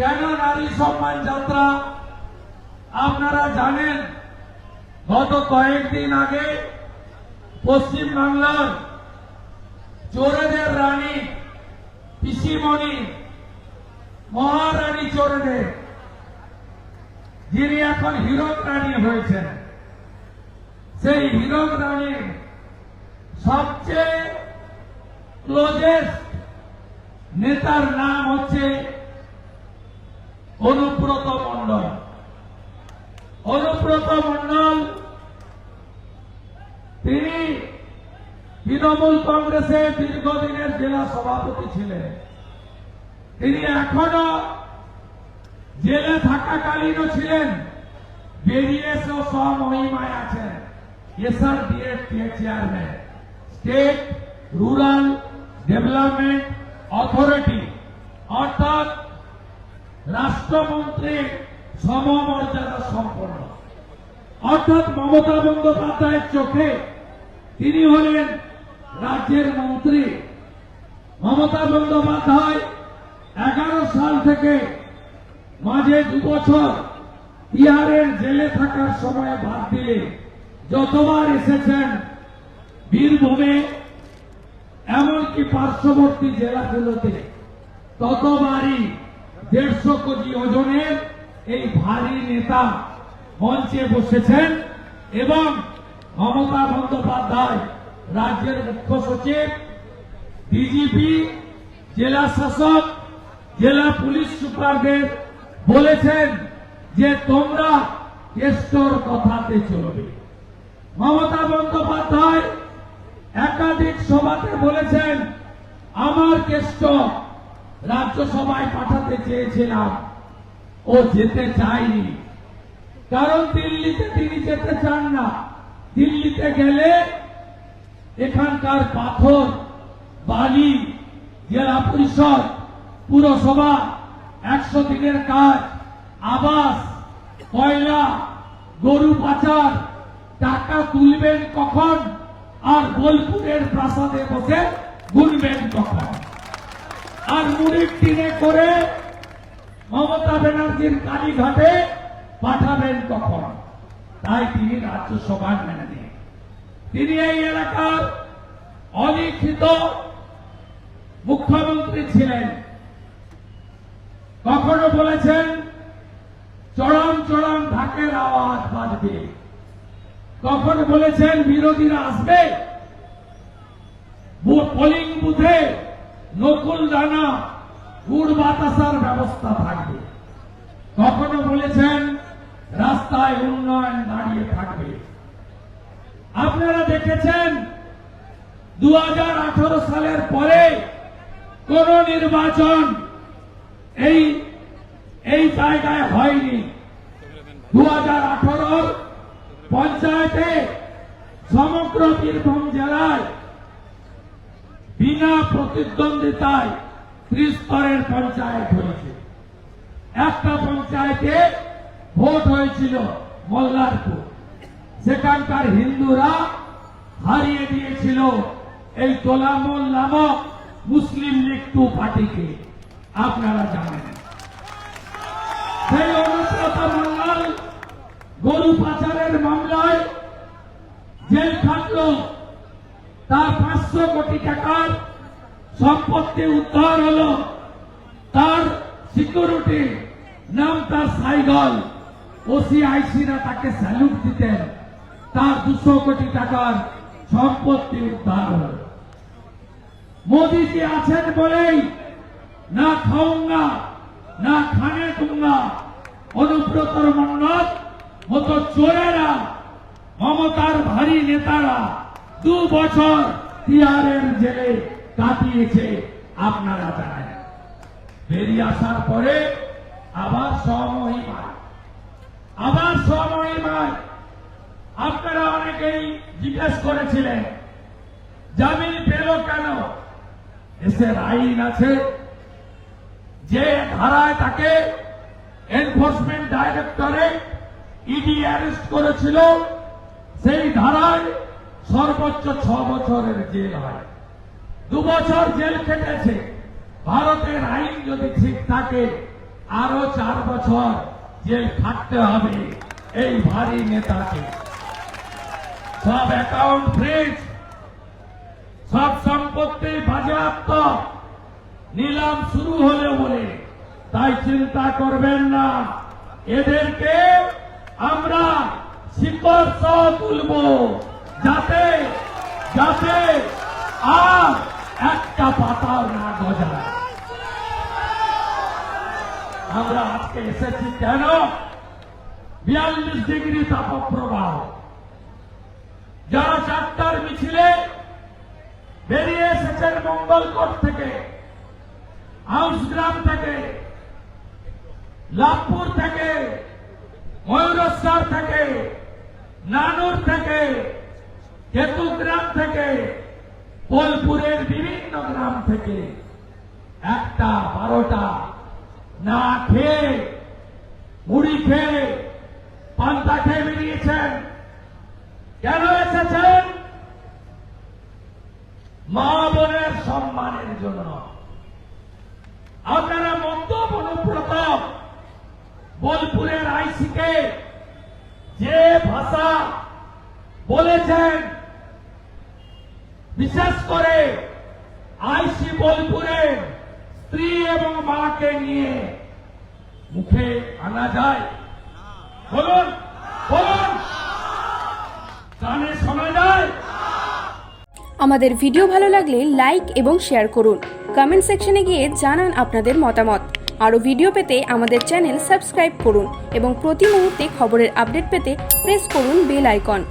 কেন নারী সম্মান যাত্রা? আপনারা জানেন, গত কয়েকদিন আগে পশ্চিম বাংলার চোরেদের রানী পিসিমণি, মহারানী চোরেদের, যিনি এখন হীরক রানী হয়েছেন, সেই হীরক রানীর সবচেয়ে ক্লোজেস্ট নেতার নাম হচ্ছে অনুব্রত মন্ডল অনুব্রত মন্ডল তিনি তৃণমূল কংগ্রেসের দীর্ঘদিনের জেলা সভাপতি ছিলেন। তিনি এখনও জেলে থাকাকালীনও ছিলেন। বেরিয়ে এসেও স্বমহিমায় আছেন। SR ডিএর chairman. State, rural development authority. অর্থাৎ রাষ্ট্রমন্ত্রীর সমমর্যাদা সম্পন্ন। অর্থাৎ মমতা বন্দ্যোপাধ্যায়ের চোখে তিনি হলেন রাজ্যের মন্ত্রী। মমতা বন্দ্যোপাধ্যায় এগারো সাল থেকে মাঝে দু বছর বিহারের জেলে থাকার সময় বাদ দিলে যতবার এসেছেন বীরভূমে, এমনকি পার্শ্ববর্তী জেলাগুলোতে, ততবারই দেড়শো কোটি ওজনের এই ভারী নেতা মঞ্চে বসেছেন এবং মমতা বন্দ্যোপাধ্যায়, রাজ্যের মুখ্য সচিব ডিজিপি জেলা শাসক, জেলা পুলিশ সুপারদের বলেছেন যে তোমরা কেষ্টর কথাতে চলবে। মমতা বন্দ্যোপাধ্যায় একাধিক সভাতে বলেছেন, আমার কেষ্ট রাজ্যসভায় পাঠাতে চেয়েছিলাম। ও যেতে চায়নি। কারণ দিল্লিতে তিনি যেতে চান না। দিল্লিতে গেলে এখানকার পাথর, বালি, জেলা পরিষদ, পুরসভা, একশো দিনের কাজ, আবাস, কয়লা, গরু পাচার, টাকা তুলবেন কখন আর বোলপুরের প্রাসাদে বসে গুনবেন কখন? আর মুড়ির টিনে করে মমতা ব্যানার্জির কালীঘাটে পাঠাবেন কখন? তাই তিনি রাজ্যসভার মেনে নেন তিনি এই এলাকার অলিখিত মুখ্যমন্ত্রী ছিলেন। কখনো বলেছেন চরম চরম ঢাকের আওয়াজ বাজবে। কখন বলেছেন, বিরোধীরা আসবে পোলিং বুথে নকুল দানা গুড় বাতাসার ব্যবস্থা থাকবে। কখনো বলেছেন, রাস্তায় উন্নয়ন দাঁড়িয়ে থাকবে। আপনারা দেখেছেন দু হাজার আঠেরো সালের পরে কোন নির্বাচন এই এই জায়গায় হয়নি। দু হাজার পঞ্চায়েতে সমগ্র বীরভূম জেলায় বিনা প্রতিদ্বন্দ্বিতায় ত্রিস্তরের পঞ্চায়েত হয়েছে। একটা পঞ্চায়েতে ভোট হয়েছিল মল্লারপুর। সেখানকার হিন্দুরা হারিয়ে দিয়েছিল এই তোলামল নামক মুসলিম লীগ টু পার্টিকে। আপনারা জানেন। সেই অনুব্রত মন্ডল গরু পাচারের মামলায় জেল খাটলো তার পাঁচশো কোটি টাকার সম্পত্তি উদ্ধার হলো তার সিকিউরিটি নাম তার সাইগল। ওসিআইসিরা তাকে স্যালুট দিতেন। তার দুশো কোটি টাকার সম্পত্তি উদ্ধার হল। মোদীজি আছেন বলেই না খাউঙ্গা না খানে দুঙ্গা অনুব্রতর মন্ডল মতো চোরেরা, মমতার ভারী নেতারা দু বছর তিহারের জেলে কাটিয়েছে আপনারা জানেন। বেরিয়ে আসার পরে আবার স্বমহিমায় আবার স্বমহিমায় আপনারা অনেকেই জিজ্ঞেস করেছিলেন, জামিন পেল কেন? দেশের আইন আছে। যে ধারায় তাকে এনফোর্সমেন্ট ডাইরেক্টরেট ইডি অ্যারেস্ট করেছিল, সেই ধারায় সর্বোচ্চ ছ বছরের জেল হয়। দু বছর জেল খেটেছে। ভারতের আইন যদি ঠিক থাকে আরও চার বছর জেল খাটতে হবে এই ভারী নেতাকে। সব অ্যাকাউন্ট ফ্রিজ সব সম্পত্তি বাজেয়াপ্ত। নিলাম শুরু হলে বলে তাই চিন্তা করবেন না। এদেরকে আমরা শিকড় তুলব। যাতে যাতে আর একটা পাতাও না গজায়। আমরা আজকে এসেছি কেন? বিয়াল্লিশ ডিগ্রি তাপপ্রবাহ। যারা চারটার মিছিলে বেরিয়ে এসেছেন মঙ্গলকোট থেকে হাউসগ্রাম থেকে, লাভপুর থেকে, ময়ূরেশ্বর থেকে, নানুর থেকে কেতুগ্রাম থেকে বোলপুরের বিভিন্ন গ্রাম থেকে একটা, বারোটা, না খেয়ে, মুড়ি খেয়ে পান্তা খেয়ে বেরিয়েছেন। কেন এসেছেন? মা বোনের সম্মানের জন্য। আপনারা মন্তব্য অনুব্রত বোলপুরের আইসিকে যে ভাষা বলেছেন বিশেষ করে আইসি বোলপুরের স্ত্রী এবং মাকে নিয়ে মুখে আনা যায়। বলুন বলুন। কানে শোনা যায়। আমাদের ভিডিও ভালো লাগলে লাইক এবং শেয়ার করুন। কমেন্ট সেকশনে গিয়ে জানান আপনাদের মতামত। আরও ভিডিও পেতে আমাদের চ্যানেল সাবস্ক্রাইব করুন এবং প্রতি মুহূর্তে খবরের আপডেট পেতে প্রেস করুন বেল আইকন।